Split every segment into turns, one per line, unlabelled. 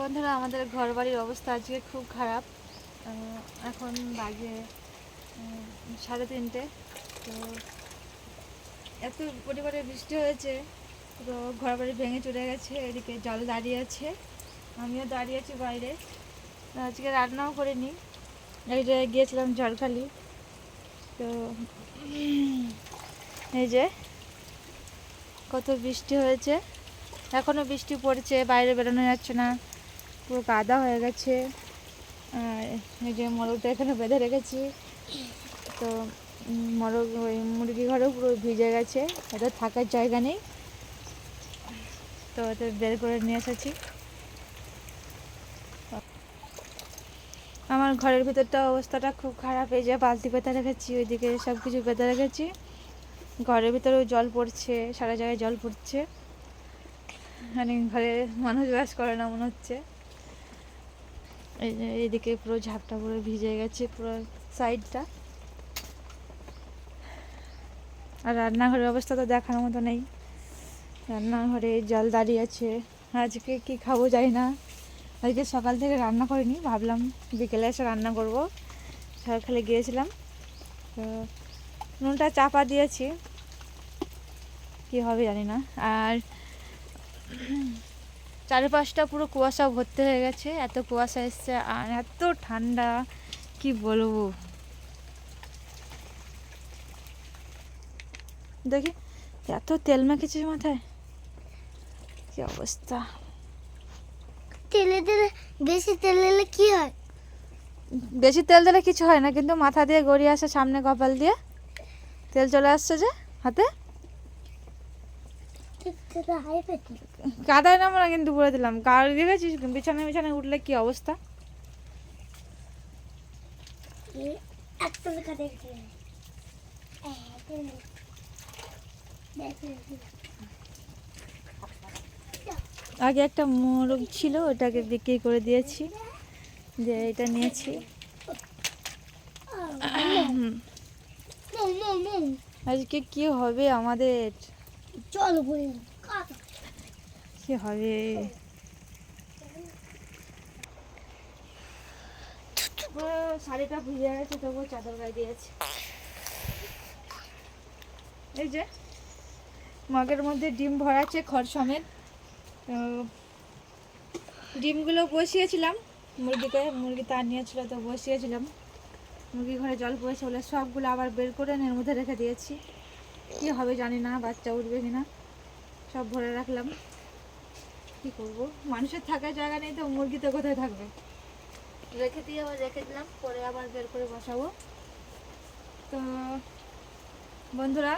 বন্ধুরা, আমাদের ঘর বাড়ির অবস্থা আজকে খুব খারাপ। এখন বাজে সাড়ে তিনটে। তো এত পরিমাণে বৃষ্টি হয়েছে তো ঘর বাড়ি ভেঙে চলে গেছে, এদিকে জল দাঁড়িয়ে আছে, আমিও দাঁড়িয়ে আছি বাইরে। আজকে রান্নাও করিনি, এই যে গিয়েছিলাম ঝড়খালি তো এই যে কত বৃষ্টি হয়েছে এখনও বৃষ্টি পড়ছে, বাইরে বেরোনো যাচ্ছে না। পুরো কাদা হয়ে গেছে। এই যে মোরগটা এখানে বেঁধে রেখেছি। তো মোরগ, ওই মুরগি ঘরেও পুরো ভিজে গেছে। এটা থাকার জায়গা নেই। তো ওদের বের করে নিয়ে এসেছি। আমার ঘরের ভিতরটা অবস্থাটা খুব খারাপ। এই যে বালতি পেতে রেখেছি, ওইদিকে সব কিছু পেতে রেখেছি। ঘরের ভিতরেও জল পড়ছে, সারা জায়গায় জল পড়ছে। মানে ঘরে মানুষ বাস করে না, মনে হচ্ছে। এইদিকে পুরো ঝাপটা পুরো ভিজে গেছে পুরো সাইডটা। আর রান্নাঘরের অবস্থা তো দেখার মতো নেই। রান্নাঘরে জল দাঁড়িয়ে আছে। আজকে কি খাব জানি না। আজকে সকাল থেকে রান্না করিনি, ভাবলাম বিকেলে এসে রান্না করব। সকালে গিয়েছিলাম। তো নুনটা চাপা দিয়েছি। কি হবে জানি না। আর চারপাশটা পুরো কুয়াশা ভর্তি হয়ে গেছে এত কুয়াশা এসছে আর এত ঠান্ডা কি বলব? দেখি এত তেল মেখেছিস মাথায়? কি অবস্থা?
তেলে দিলে বেশি তেল দিলে কি হয়?
বেশি তেল দিলে কিছু হয় না কিন্তু মাথা দিয়ে গড়িয়ে আসে সামনে কপাল দিয়ে। তেল চলে আসছে যে হাতে? কাদায় নামো না কিন্তু বলে দিলাম। কার দেখেছিস? বিছানায় বিছানায় উঠলে কি অবস্থা? আগে একটা মোরগ ছিল ওটাকে বিক্রি করে দিয়েছি। যে এটা নিয়েছি। আজকে কি হবে আমাদের?
কাকা
কি হবে শাড়িটা ভিজে গেছে তবুও চাদর গায়ে দিয়েছে। এই যে মগের মধ্যে ডিম ভরা আছে খড় সমেত। ডিমগুলো বসিয়েছিলাম মুরগিতে মুরগি তার নিয়েছিল তো বসিয়েছিলাম। মুরগি ঘরে জল পড়েছে বলে সবগুলো আবার বের করে এর মধ্যে রেখে দিয়েছি। কি হবে জানি না, বাচ্চা উঠবে কিনা, সব ভরে রাখলাম। কি করব? মানুষের থাকার জায়গা নেই তো, মুরগি তো কোথায় থাকবে? রেখে দিয়ে আবার রেখে দিলাম, পরে আবার বের করে বসাবো। তো বন্ধুরা,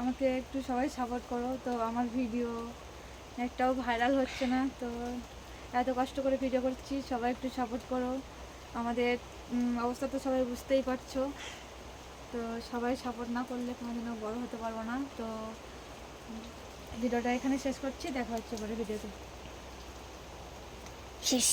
আমাকে একটু সবাই সাপোর্ট করো। তো আমার ভিডিও একটাও ভাইরাল হচ্ছে না, তো এত কষ্ট করে ভিডিও করছি, সবাই একটু সাপোর্ট করো। আমাদের অবস্থা তো সবাই বুঝতেই পারছ। তো সবাই সাপোর্ট না করলে কোনোদিনও বড় হতে পারব না। তো ভিডিওটা এখানে শেষ করছি, দেখা হচ্ছে পরে ভিডিওতে।
শেষ।